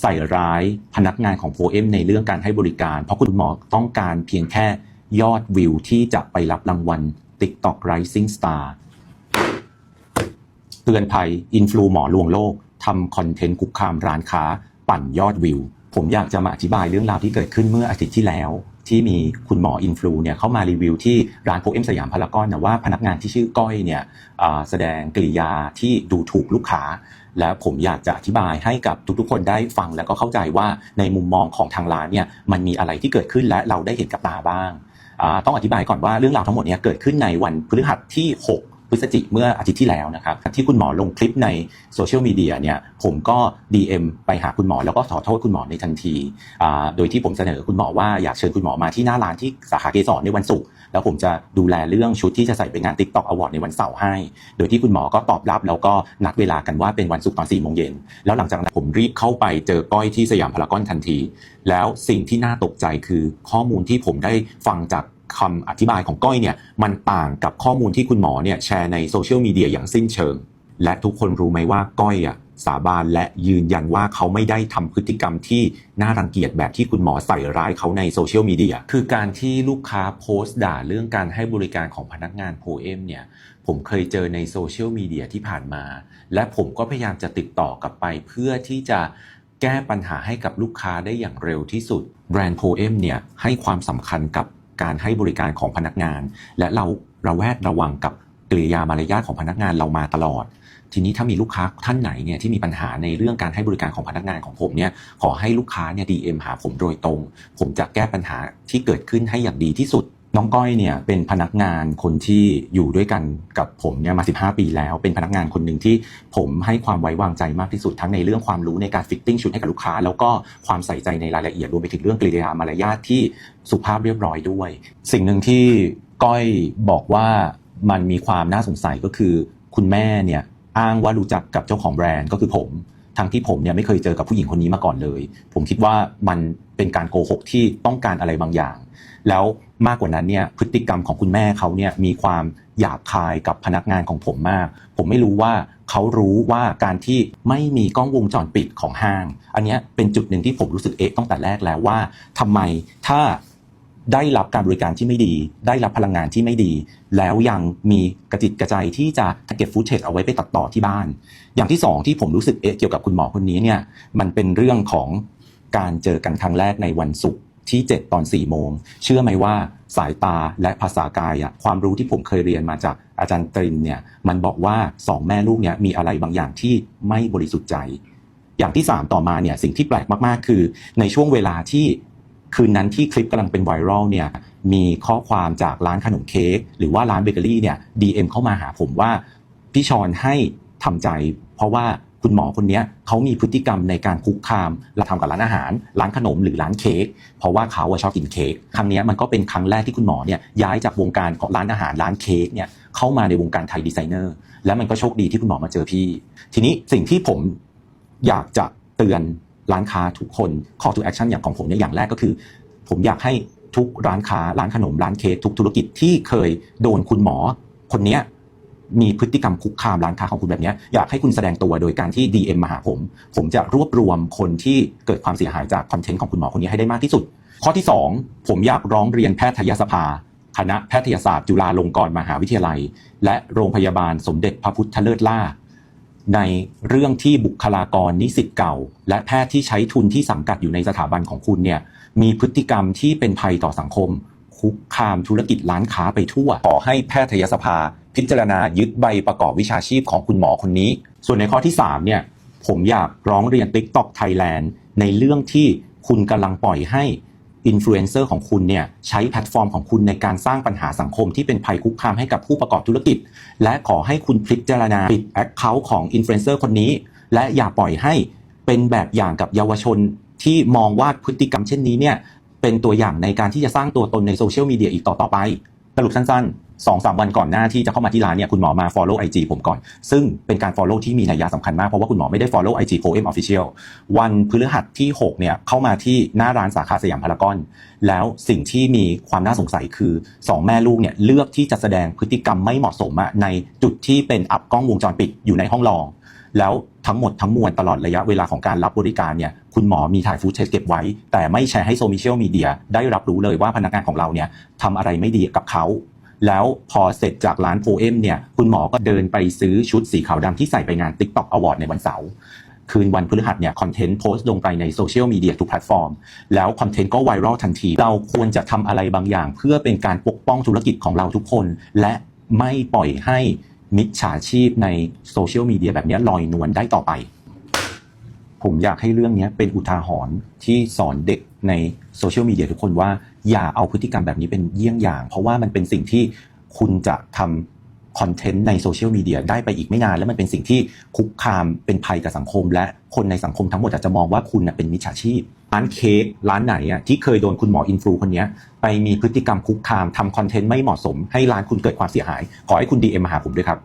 ใส่ร้ายพนักงานของโพเอมในเรื่องการให้บริการ เพราะคุณหมอต้องการเพียงแค่ยอดวิวที่จะไปรับรางวัล TikTok Rising Star เตือนภัยอินฟลูหมอลวงโลกทำคอนเทนต์คุกคามร้านค้า ปั่นยอดวิว ผมอยากจะมาอธิบายเรื่องราวที่เกิดขึ้นเมื่ออาทิตย์ที่แล้ว ที่มีคุณหมออินฟลูเนี่ยเข้ามารีวิวที่ร้านโพเอมสยามพารากอนนะว่าพนักงานที่ชื่อก้อยเนี่ยแสดงกริยาที่ดูถูกลูกค้า และผมอยากจะอธิบายให้กับทุกๆ คนได้ฟังแล้วก็เข้าใจว่าในมุมมองของทางร้านเนี่ยมันมีอะไรที่เกิดขึ้นและเราได้เห็นกับตาบ้าง ต้องอธิบายก่อนว่าเรื่องราวทั้งหมดเนี้เกิดขึ้นในวันพฤหัสที่ 6 พฤศจิเมื่ออาทิตย์ที่แล้วนะครับที่คุณหมอลงคลิปในโซเชียลมีเดียเนี่ยผมก็ DM ไปหาคุณหมอแล้วก็ขอโทษคุณหมอในทันทีโดยที่ผมเสนอคุณหมอว่าอยากเชิญคุณหมอมาที่หน้าร้านที่สาขาเกสรในวันศุกร์แล้วผมจะดูแลเรื่องชุดที่จะใส่ไปงาน TikTok Award ในวันเสาร์ให้ โดยที่คุณหมอก็ตอบรับแล้วก็นัดเวลากันว่าเป็นวันศุกร์ตอน4โมงเย็นแล้วหลังจากนั้นผมรีบเข้าไปเจอก้อยที่สยามพารากอนทันที แล้วสิ่งที่น่าตกใจคือข้อมูลที่ผมได้ฟังจาก คำอธิบายของก้อยเนี่ยมันต่างกับข้อมูลที่คุณหมอเนี่ยแชร์ในโซเชียลมีเดียอย่างสิ้นเชิง และทุกคนรู้ไหมว่าก้อยอะสาบานและยืนยันว่าเขาไม่ได้ทำพฤติกรรมที่น่ารังเกียจแบบที่คุณหมอใส่ร้ายเขาในโซเชียลมีเดียคือการที่ลูกค้าโพสต์ด่าเรื่องการให้บริการของพนักงานโพเอมเนี่ยผมเคยเจอในโซเชียลมีเดียที่ผ่านมา และผมก็พยายามจะติดต่อกลับไปเพื่อที่จะแก้ปัญหาให้กับลูกค้าได้อย่างเร็วที่สุด แบรนด์โพเอมเนี่ยให้ความสำคัญกับ การให้บริการของพนักงาน และเราระแวดระวังกับกริยามารยาทของพนักงานเรามาตลอด ทีนี้ถ้ามีลูกค้าท่านไหนเนี่ยที่มีปัญหาในเรื่องการให้บริการของพนักงานของผมเนี่ยขอให้ลูกค้าเนี่ยดีเอ็มหาผมโดยตรง ผมจะแก้ปัญหาที่เกิดขึ้นให้อย่างดีที่สุด น้องก้อยเนี่ยเป็นพนักงานคนที่อยู่ด้วยกันกับผมเนี่ยมา 15 ปีแล้ว เป็นพนักงานคนหนึ่งที่ผมให้ความไว้วางใจมากที่สุดทั้งในเรื่องความรู้ในการฟิตติ้งชุดให้กับลูกค้า แล้วก็ความใส่ใจในรายละเอียดรวมไปถึงเรื่องกริยามารยาทที่สุภาพเรียบร้อยด้วย สิ่งหนึ่งที่ก้อยบอกว่ามันมีความน่าสงสัยก็คือ คุณแม่เนี่ยอ้างว่ารู้จักกับเจ้าของแบรนด์ก็คือผมทั้งที่ผมเนี่ยไม่เคยเจอกับผู้หญิงคนนี้มาก่อนเลย ผมคิดว่ามันเป็นการโกหกที่ต้องการอะไรบางอย่าง แล้วมากกว่านั้นเนี่ยพฤติกรรมของคุณแม่เขาเนี่ยมีความหยาบคายกับพนักงานของผมมาก ผมไม่รู้ว่าเขารู้ว่าการที่ไม่มีกล้องวงจรปิดของห้าง อันนี้เป็นจุดหนึ่งที่ผมรู้สึกเอ๊ะตั้งแต่แรกแล้วว่าทำไมถ้าได้รับการบริการที่ไม่ดี ได้รับพลังงานที่ไม่ดี แล้วยังมีกระจิตกระใจที่จะเก็บฟูเทจเอาไว้ไปตัดต่อที่บ้าน อย่างที่สองที่ผมรู้สึกเอ๊ะเกี่ยวกับคุณหมอคนนี้เนี่ยมันเป็นเรื่องของการเจอกันครั้งแรกในวันศุกร์ ที่ 7 ตอน4โมง เชื่อไหมว่าสายตาและภาษากายอะความรู้ที่ผมเคยเรียนมาจากอาจารย์ตรินเนี่ยมันบอกว่าสองแม่ลูกเนี่ยมีอะไรบางอย่างที่ไม่บริสุทธิ์ใจ อย่างที่ 3 ต่อมาเนี่ยสิ่งที่แปลกมากๆ คือ ในช่วงเวลาที่คืนนั้นที่คลิปกำลังเป็นไวรัลเนี่ยมีข้อความจากร้านขนมเค้กหรือว่าร้านเบเกอรี่เนี่ย DM เข้ามาหาผมว่าพี่ชอนให้ทำใจ เพราะว่า คุณหมอคนนี้เขามีพฤติกรรมในการคุกคามเราทำกับร้านอาหาร ร้านขนมหรือร้านเค้กเพราะว่าเขาชอบกินเค้กครั้งนี้มันก็เป็นครั้งแรกที่คุณหมอเนี่ยย้ายจากวงการของร้านอาหารร้านเค้กเนี่ยเข้ามาในวงการไทยดีไซเนอร์ แล้วมันก็โชคดีที่คุณหมอมาเจอพี่ ทีนี้สิ่งที่ผมอยากจะเตือนร้านค้าทุกคน call to action อย่างของผมเนี่ยอย่างแรกก็คือ ผมอยากให้ทุกร้านค้าร้านขนมร้านเค้กทุกธุรกิจที่เคยโดนคุณหมอคนนี้ มีพฤติกรรมคุกคามร้านค้าของคุณแบบนี้อยากให้คุณแสดงตัวโดยการที่ DM มาหาผม ผมจะรวบรวมคนที่เกิดความเสียหายจากคอนเทนต์ของคุณหมอคนนี้ให้ได้มากที่สุด ข้อที่ 2 ผมอยากร้องเรียนแพทยสภา คณะแพทยศาสตร์จุฬาลงกรณ์มหาวิทยาลัย และโรงพยาบาลสมเด็จพระพุทธเลิศล่า ในเรื่องที่บุคลากรนิสิตเก่า และแพทย์ที่ใช้ทุนที่สังกัดอยู่ในสถาบันของคุณเนี่ยมีพฤติกรรมที่เป็นภัยต่อสังคมคุกคามธุรกิจร้านค้าไปทั่ว ขอให้แพทยสภา พิจารณายึดใบประกอบวิชาชีพของคุณหมอคนนี้ ส่วนในข้อที่3เนี่ยผมอยากร้องเรียน TikTok Thailand ในเรื่องที่คุณกำลังปล่อยให้อินฟลูเอนเซอร์ของคุณเนี่ยใช้แพลตฟอร์มของคุณในการสร้างปัญหาสังคมที่เป็นภัยคุกคามให้กับผู้ประกอบธุรกิจ และขอให้คุณพิจารณาปิดแอคเคาท์ของอินฟลูเอนเซอร์คนนี้ และอย่าปล่อยให้เป็นแบบอย่างกับเยาวชนที่มองว่าพฤติกรรมเช่นนี้เนี่ยเป็นตัวอย่างในการที่จะสร้างตัวตนในโซเชียลมีเดียอีกต่อตอไป สรุปสั้นๆ 2-3สามวันก่อนหน้าที่จะเข้ามาที่ร้านเนี่ยคุณหมอมา follow IG ผมก่อน ซึ่งเป็นการ follow ที่มีนัยยะสำคัญมาก เพราะว่าคุณหมอไม่ได้ follow IG Poem Official วันพฤหัสที่ 6 เนี่ย เข้ามาที่หน้าร้านสาขาสยามพารากอน แล้วสิ่งที่มีความน่าสงสัยคือ 2 แม่ลูกเนี่ยเลือกที่จะแสดงพฤติกรรมไม่เหมาะสมะในจุดที่เป็นอับกล้องวงจรปิดอยู่ในห้องรอง แล้วทั้งหมดทั้งมวลตลอดระยะเวลาของการรับบริการเนี่ยคุณหมอมีถ่ายฟูดเทสเก็บไว้ แต่ไม่แชร์ให้โซเชียลมีเดียได้รับรู้เลยว่าพนักงานของเราเนี่ยทำอะไรไม่ดีกับเขา แล้วพอเสร็จจากร้านโฟเอมเนี่ย คุณหมอก็เดินไปซื้อชุดสีขาวดำที่ใส่ไปงาน TikTok Award ในวันเสาร์คืนวันพฤหัสเนี่ยคอนเทนต์โพสต์ลงไปในโซเชียลมีเดียทุกแพลตฟอร์ม แล้วคอนเทนต์ก็ไวรัลทันที เราควรจะทำอะไรบางอย่าง เพื่อเป็นการปกป้องธุรกิจของเราทุกคน และไม่ปล่อยให้มิจฉาชีพในโซเชียลมีเดียแบบนี้ลอยนวลได้ต่อไป ผมอยากให้เรื่องนี้เป็นอุทาหรณ์ที่สอนเด็กในโซเชียลมีเดียทุกคนว่าอย่าเอาพฤติกรรมแบบนี้เป็นเยี่ยงอย่าง เพราะว่ามันเป็นสิ่งที่คุณจะทำคอนเทนต์ในโซเชียลมีเดียได้ไปอีกไม่นาน และมันเป็นสิ่งที่คุกคามเป็นภัยกับสังคม และคนในสังคมทั้งหมดอาจจะมองว่าคุณเป็นมิจฉาชีพ ร้านเค้กร้านไหนอะที่เคยโดนคุณหมออินฟลูคนนี้ไปมีพฤติกรรมคุกคามทำคอนเทนต์ไม่เหมาะสม ให้ร้านคุณเกิดความเสียหาย ขอให้คุณ DM มาหาผมด้วยครับ